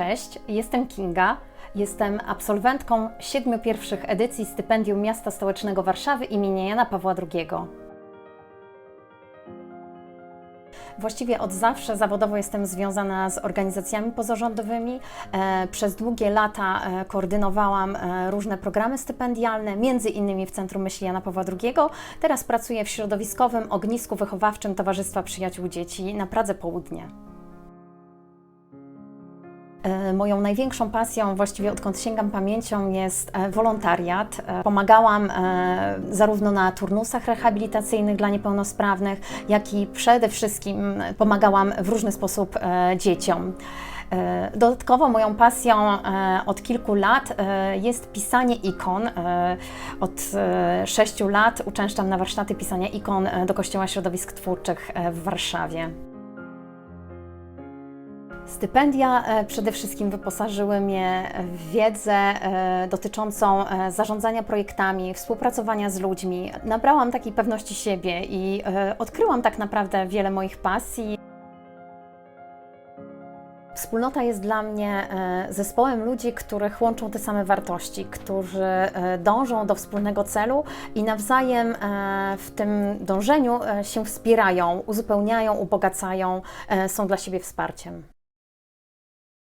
Cześć, jestem Kinga. Jestem absolwentką siedmiu pierwszych edycji stypendium Miasta Stołecznego Warszawy imienia Jana Pawła II. Właściwie od zawsze zawodowo jestem związana z organizacjami pozarządowymi. E, Przez długie lata e, koordynowałam e, różne programy stypendialne, między innymi w Centrum Myśli Jana Pawła II. Teraz pracuję w środowiskowym ognisku wychowawczym Towarzystwa Przyjaciół Dzieci na Pradze Południe. E, Moją największą pasją, właściwie odkąd sięgam pamięcią, jest e, wolontariat. E, Pomagałam zarówno na turnusach rehabilitacyjnych dla niepełnosprawnych, jak i przede wszystkim pomagałam w różny sposób dzieciom. Dodatkowo moją pasją od kilku lat jest pisanie ikon. Od sześciu lat uczęszczam na warsztaty pisania ikon do Kościoła Środowisk Twórczych w Warszawie. Stypendia e, przede wszystkim wyposażyły mnie w wiedzę e, dotyczącą e, zarządzania projektami, współpracowania z ludźmi. Nabrałam takiej pewności siebie i odkryłam tak naprawdę wiele moich pasji. Wspólnota jest dla mnie zespołem ludzi, których łączą te same wartości, którzy dążą do wspólnego celu i nawzajem w tym dążeniu się wspierają, uzupełniają, ubogacają, są dla siebie wsparciem.